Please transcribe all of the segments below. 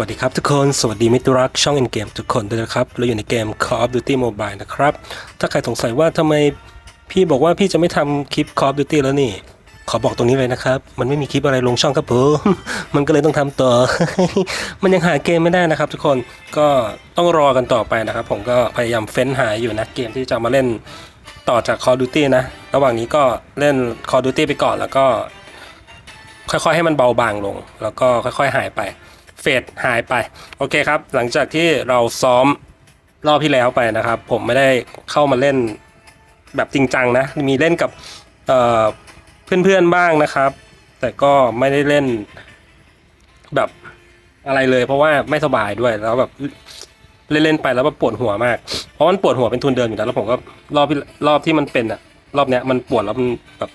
วัสดีครับทุกคน สวัสดีมิตรรักช่อง In Game ทุกคนด้วยนะครับ เราอยู่ในเกม Call of Duty Mobile นะครับ ถ้าใครสงสัยว่าทำไมพี่บอกว่าพี่จะไม่ทำคลิป Call of Duty แล้วนี่ ขอบอกตรงนี้เลยนะครับ มันไม่มีคลิปอะไรลงช่องครับผม มันก็เลยต้องทำต่อ มันยังหาเกมไม่ได้นะครับ ทุกคน ก็ต้องรอกันต่อไปนะครับ ผมก็พยายามเฟ้นหาอยู่นะเกมที่จะมาเล่นต่อจาก Call of Duty นะ ระหว่างนี้ก็เล่น Call of Duty ไปก่อนแล้วก็ ค่อยๆ ให้มันเบาบางลง แล้วก็ค่อย ๆ หายไป เฟดหายไป โอเคครับ หลังจากที่เราซ้อมรอบที่แล้วไปนะครับ ผมไม่ได้เข้ามาเล่นแบบจริงจังนะ มีเล่นกับเเพื่อนๆบ้างนะครับ แต่ก็ไม่ได้เล่นแบบอะไรเลย เพราะว่าไม่สบายด้วยแล้วแบบเล่นๆไปแล้วแบบปวดหัวมาก เพราะมันปวดหัวเป็นทุนเดิมอยู่แล้วแล้วผมก็รอบที่รอบที่มันเป็นอะรอบเนี้ยมันปวดแล้วมันแบบ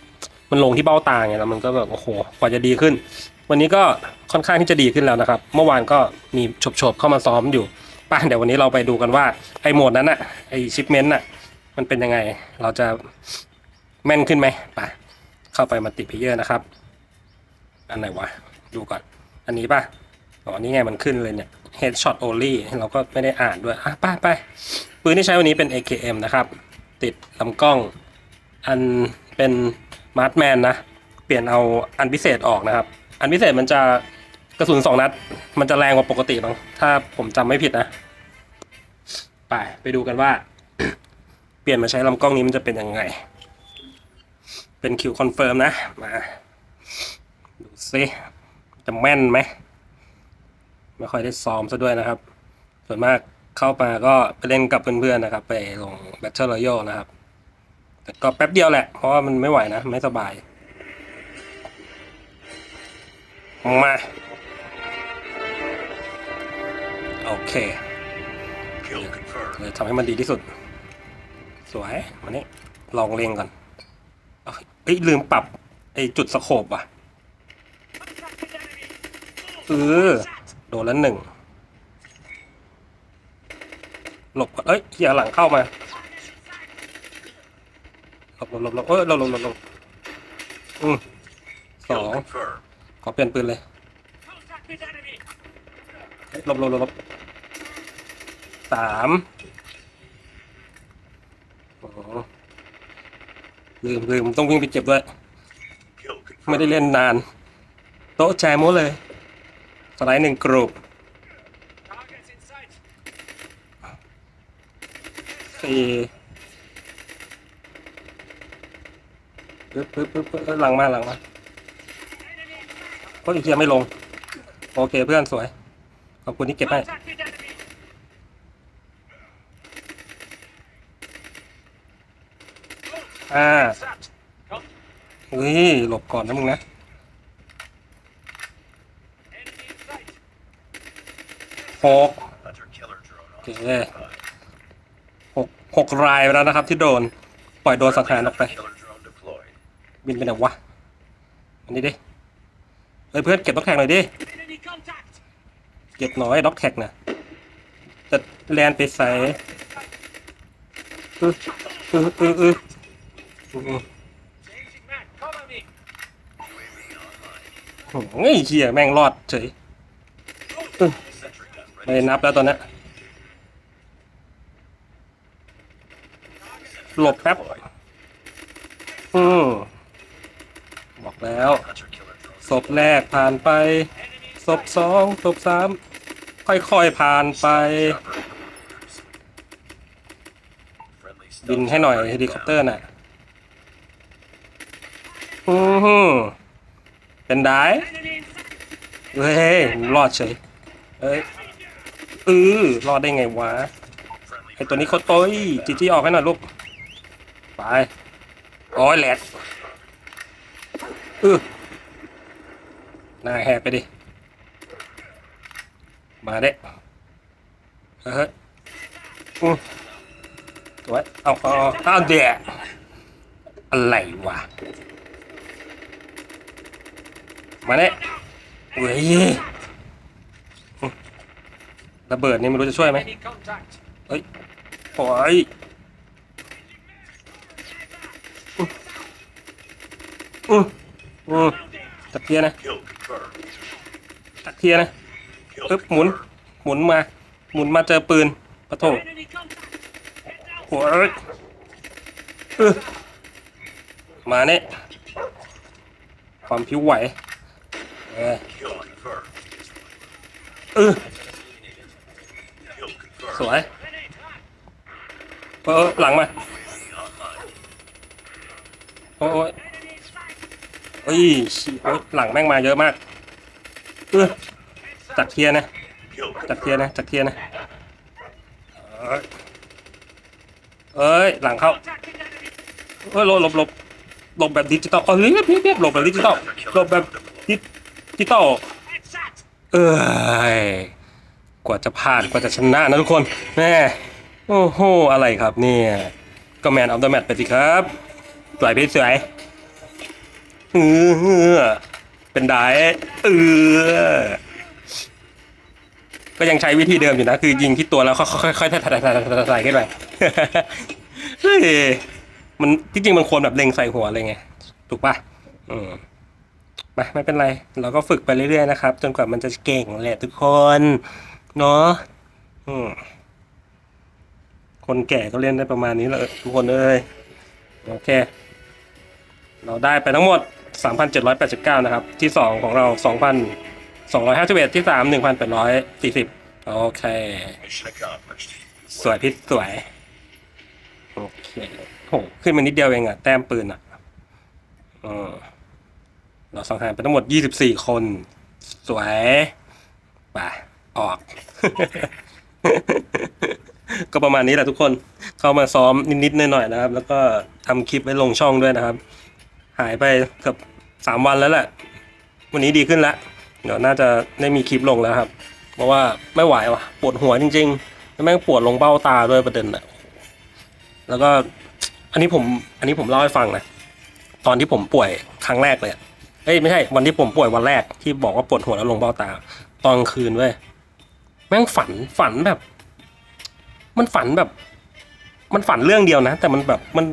มันลงที่เบ้าตาไงแล้วมันก็แบบโอ้โหกว่าจะดีขึ้น วันนี้ก็ค่อนข้างที่จะดีขึ้นแล้วนะครับ เมื่อวานก็มีฉบๆเข้ามาซ้อมอยู่ป่ะเดี๋ยววันนี้เราไปดูกันว่าไอ้โหมดนั้นอะไอ้ชิปเมนต์อะมันเป็นยังไง เราจะแม่นขึ้นไหมไปเข้าไปมาติเพเยอร์นะครับ อันไหนวะ ดูก่อน อันนี้ป่ะอ๋อนี่ไงมันขึ้นเลยเนี่ย headshot only เราก็ไม่ได้อ่านด้วย อะไปไปปืนที่ใช้วันนี้เป็น AKM นะครับ ติดลำกล้อง อันเป็นมาร์ทแมนนะ เปลี่ยนเอาอันพิเศษออกนะครับ อันพิเศษมันจะกระสุนสองนัด มันจะแรงกว่าปกติบ้างถ้าผมจำไม่ผิดนะ ไปไปดูกันว่า เปลี่ยนมาใช้ลำกล้องนี้มันจะเป็นยังไง เป็นคิวคอนเฟิร์มนะ มา ดูซิจะแม่นไหม ไม่ค่อยได้ซ้อมซะด้วยนะครับ ส่วนมากเข้ามาก็ไปเล่นกับเพื่อนๆนะครับ ไปลง Battle Royale นะครับ แต่ก็แป๊บเดียวแหละ เพราะว่ามันไม่ไหวนะ ไม่สบาย มา โอเค Kill confirmed. เลยทำให้มันดีที่สุด สวยมานี่ลองเล็งก่อนเอ้ยเอ้ยลืมปรับไอ้จุดสโคบว่ะเออโดนแล้วหนึ่งหลบก่อนเอ้ยเหี้ยหลังเข้ามาหลบหลบหลบหลบเอ้ยหลบหลบหลบหลบอืมสอ Kill ง confirmed. ขอเปลี่ยนปืนเลยลบลบลบลบสามโอ้ลืมลืมต้องวิ่งไปเก็บด้วย ไม่ได้เล่นนาน โต๊ะแจมดเลย สไลด์หนึ่งกรุปสี่ปึ๊บปึ๊บปึ๊บปึ๊บเอ้ยหลังมาหลังมา เพราะอีกเทียไม่ลง โอเคเพื่อนสวย ขอบคุณที่เก็บให้อ่าเฮ้ยหลบก่อนนะมึงนะหกโอเคหกหกรายไปแล้วนะครับที่โดน ปล่อยโดนสังหารออกไป บินไปไหนวะ อันนี้ดิ เฮ้ยเพื่อนเก็บด็อกแท็กหน่อยดิ เก็บหน่อยด็อกแท็กนะจะแลนไปใส่อืออืออืออืออือโอ้ยเฮียแม่งรอดเฉยไม่นับแล้วตอนนี้หลบแป๊บอืมบอกแล้ว ศพแรกผ่านไป ศพสองศพสามค่อยๆผ่านไป บินให้หน่อยเฮลิคอปเตอร์น่ะอือหือเป็นได้เฮ้ยรอดเฉยเอ้ยเออรอดได้ไงวะไอตัวนี้เขาโต้ยจีจีออกให้หน่อยลูกไปโอ้ยแหลกเออ หน้าแหกไปดิ มาเด้เฮ้ยอือสวเอาเอาเอาเอาเดะอะไรวะ มาเด้เว้ยระเบิดนี่ไม่รู้จะช่วยไหมเฮ้ยโอ้ยอืออือตัดเทียร์นะ Kill confirmed. ตัดเทียร์นะ Kill เอ๊บหมุน หมุนมา หมุนมาเจอปืนปะโถโอ้ยเออมาเนี่ยความผิวไหวเออเออสวยเออหลังมาโอ้ยโอ้ยชิโอ้ยหลังแม่งมาเยอะมาก เออ จักเทียนะจักเทียนะจักเทียนะเอ้ยหลังเข้าเอ้ยหลบหลบหลบหลบแบบดิจิตอลเอ้ยเรียบเรียบเรียหลบแบบดิจิตอลหลบแบบดิจิตอลเอ้ยกว่าจะผ่านกว่าจะชนะนะทุกคนแม่โอ้โหอะไรครับเนี่ยก็แมนออฟเดอะแมตไปสิครับสวยพี่สวยเออเป็นได้เออ ก็ยังใช้วิธีเดิมอยู่นะ คือยิงที่ตัวแล้วค่อยๆค่อยๆถ่ายถ่ายถ่ายถ่ายถ่ายขึ้นไปเฮ้ยมันที่จริงมันควรแบบเล็งใส่หัวเลยไงถูกป่ะอืมไปไม่เป็นไร เราก็ฝึกไปเรื่อยๆนะครับ จนกว่ามันจะเก่งแหละทุกคนเนาะอืมคนแก่ก็เล่นได้ประมาณนี้แหละทุกคนเอ้ยโอเค เราได้ไปทั้งหมด 3,789 นะครับ ที่ 2 ของเรา 2,251ที่3 1,840โอเค Mission accomplished. สวยพิษสวย โอเคโหขึ้นมานิดเดียวเองอะแต้มปืนอะเออเราสังหารไปทั้งหมด24คน สวยไปออก ก็ประมาณนี้แหละทุกคนเข้ามาซ้อมนิดๆหน่อยๆนะครับ แล้วก็ทำคลิปไว้ลงช่องด้วยนะครับ หายไปเกือบสามวันแล้วแหละ วันนี้ดีขึ้นแล้ว เดี๋ยวน่าจะได้มีคลิปลงแล้วครับ เพราะว่าไม่ไหวว่ะปวดหัวจริงๆแล้วแม่งปวดลงเบ้าตาด้วยประเด็นอะแล้วก็อันนี้ผมอันนี้ผมเล่าให้ฟังนะตอนที่ผมป่วยครั้งแรกเลยเอ้ยไม่ใช่วันที่ผมป่วยวันแรกที่บอกว่าปวดหัวแล้วลงเบ้าตา ตอนคืนเว้ยแม่งฝันฝันแบบ มันฝันแบบ มันฝันเรื่องเดียวนะ แต่มันแบบมัน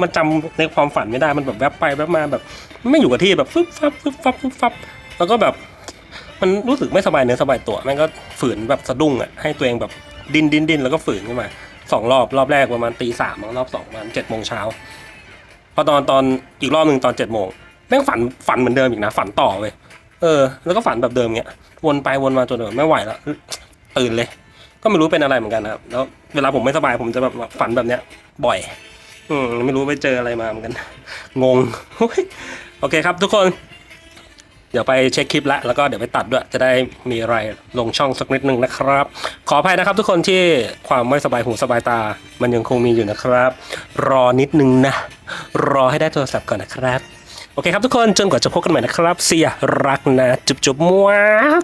มันจำในความฝันไม่ได้มันแบบแวบไปแวบมาแบบ ไม่อยู่กับที่แบบฟึบฟับฟึบฟับฟึบฟับ แล้วก็แบบมันรู้สึกไม่สบายเนื้อสบายตัวแม่งก็ฝืนแบบสะดุ้งอะให้ตัวเองแบบดิ้นดิ้นดิ้นแล้วก็ฝืนขึ้นมาสองรอบรอบแรกประมาณตีสามรอบสองประมาณเจ็ดโมงเช้าพอตอนตอนอีกรอบหนึ่งตอนเจ็ดโมงแม่งฝันฝันเหมือนเดิมอีกนะ ฝันต่อเว้ยเออ แล้วก็ฝันแบบเดิมเงี้ยวนไปวนมาจนแบบไม่ไหวแล้วตื่นเลย ก็ไม่รู้เป็นอะไรเหมือนกันนะครับแล้วเวลาผมไม่สบายผมจะแบบฝันแบบเนี้ย บ่อย อืมไม่รู้ไปเจออะไรมาเหมือนกัน งงโอเคครับทุกคน เดี๋ยวไปเช็คคลิปละแล้วก็เดี๋ยวไปตัดด้วย จะได้มีอะไรลงช่องสักนิดนึงนะครับ ขออภัยนะครับทุกคนที่ความไม่สบายหูสบายตา มันยังคงมีอยู่นะครับ รอนิดนึงนะ รอให้ได้โทรศัพท์ก่อนนะครับ โอเคครับทุกคนจนกว่าจะพบกันใหม่นะครับ เสียรักนะ จุบจุบมวก